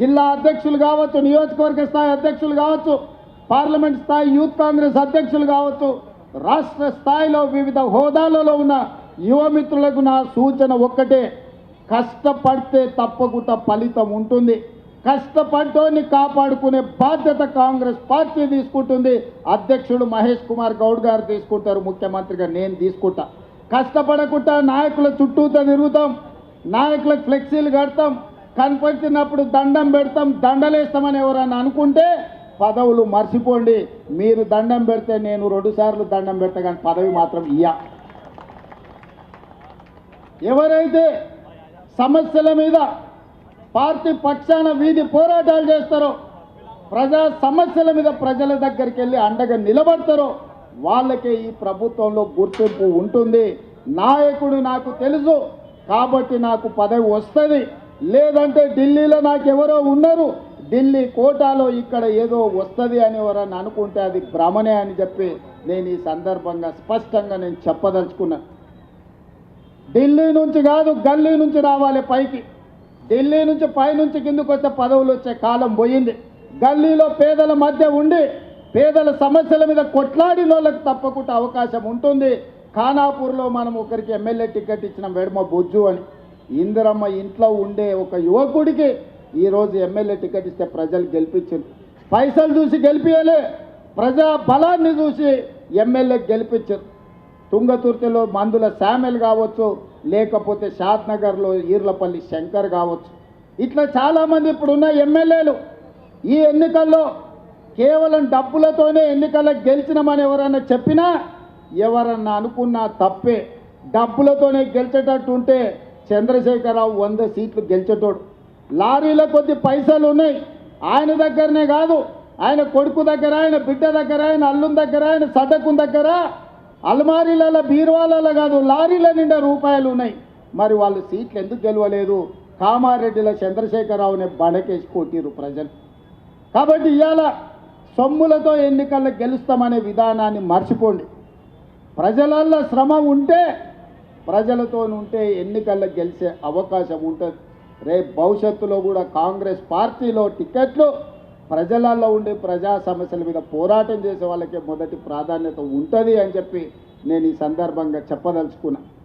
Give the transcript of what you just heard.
జిల్లా అధ్యక్షులు కావచ్చు నియోజకవర్గ స్థాయి అధ్యక్షులు కావచ్చు పార్లమెంట్ స్థాయి యూత్ కాంగ్రెస్ అధ్యక్షులు కావచ్చు రాష్ట్ర స్థాయిలో వివిధ హోదాలలో ఉన్న యువమిత్రులకు నా సూచన ఒక్కటే. కష్టపడితే తప్పకుండా ఫలితం ఉంటుంది. కష్టపడ్డోని కాపాడుకునే బాధ్యత కాంగ్రెస్ పార్టీ తీసుకుంటుంది. అధ్యక్షుడు మహేష్ కుమార్ గౌడ్ గారు తీసుకుంటారు ముఖ్యమంత్రిగా నేను తీసుకుంటా. కష్టపడకుండా నాయకుల చుట్టూతో తిరుగుతాం నాయకులకు ఫ్లెక్సీలు కడతాం కనపడినప్పుడు దండం పెడతాం దండలేస్తామని ఎవరన్నా అనుకుంటే పదవులు మర్చిపోండి. మీరు దండం పెడితే నేను రెండు సార్లు దండం పెడతా కానీ పదవి మాత్రం ఇయ్య. ఎవరైతే సమస్యల మీద పార్టీ పక్షాన వీధి పోరాటాలు చేస్తారో ప్రజా సమస్యల మీద ప్రజల దగ్గరికి వెళ్ళి అండగా నిలబడతారో వాళ్ళకే ఈ ప్రభుత్వంలో గుర్తింపు ఉంటుంది. నాయకుడు నాకు తెలుసు కాబట్టి నాకు పదవి వస్తుంది. లేదంటే ఢిల్లీలో నాకు ఎవరో ఉన్నారు. ఢిల్లీ కోటాలో ఇక్కడ ఏదో వస్తుంది అని ఎవరన్నా అనుకుంటే అది భ్రమనే అని చెప్పి నేను ఈ సందర్భంగా స్పష్టంగా నేను చెప్పదలుచుకున్నాను ఢిల్లీ నుంచి కాదు గల్లీ నుంచి రావాలి పైకి. ఢిల్లీ నుంచి పైనుంచి కిందకు వచ్చే పదవులు వచ్చే కాలం పోయింది. గల్లీలో పేదల మధ్య ఉండి పేదల సమస్యల మీద కొట్లాడిన వాళ్ళకు తప్పకుండా అవకాశం ఉంటుంది. ఖానాపూర్లో మనం ఒకరికి ఎమ్మెల్యే టికెట్ ఇచ్చిన వెడమ బొజ్జు అని. ఇందిరమ్మ ఇంట్లో ఉండే ఒక యువకుడికి ఈరోజు ఎమ్మెల్యే టికెట్ ఇస్తే ప్రజలు గెలిపించారు. పైసలు చూసి గెలిపించలే ప్రజా బలాన్ని చూసి ఎమ్మెల్యే గెలిపించారు. తుంగతుర్తిలో మందుల శామెల్ కావచ్చు లేకపోతే షాద్ నగర్లో ఈర్లపల్లి శంకర్ కావచ్చు. ఇట్లా చాలామంది ఇప్పుడున్న ఎమ్మెల్యేలు ఈ ఎన్నికల్లో కేవలం డబ్బులతోనే ఎన్నికల్లో గెలిచినామని ఎవరన్నా చెప్పినా ఎవరన్నా అనుకున్నా తప్పే. డబ్బులతోనే గెలిచేటట్టు ఉంటే చంద్రశేఖరరావు వంద సీట్లు గెలిచేటోడు. లారీల కొద్ది పైసలు ఉన్నాయి. ఆయన దగ్గరనే కాదు. ఆయన కొడుకు దగ్గర ఆయన బిడ్డ దగ్గర ఆయన అల్లుని దగ్గర ఆయన సటకుని దగ్గర అల్మారీలలో బీరువాలలో కాదు లారీల నిండా రూపాయలు ఉన్నాయి. మరి వాళ్ళు సీట్లు ఎందుకు గెలవలేదు? కామారెడ్డిలో చంద్రశేఖరరావుని బడకేసి కొట్టిరు ప్రజలు. కాబట్టి ఇవాళ సొమ్ములతో ఎన్నికల్లో గెలుస్తామనే విధానాన్ని మర్చిపోండి. ప్రజలల్లో శ్రమ ఉంటే ప్రజలతో ఉంటే ఎన్నికల్లో గెలిచే అవకాశం ఉంటుంది. రేపు భవిష్యత్తులో కూడా కాంగ్రెస్ పార్టీలో టికెట్లు ప్రజలలో ఉండే ప్రజా సమస్యల మీద పోరాటం చేసే వాళ్ళకే మొదటి ప్రాధాన్యత ఉంటుంది అని చెప్పి నేను ఈ సందర్భంగా చెప్పదలుచుకున్నా.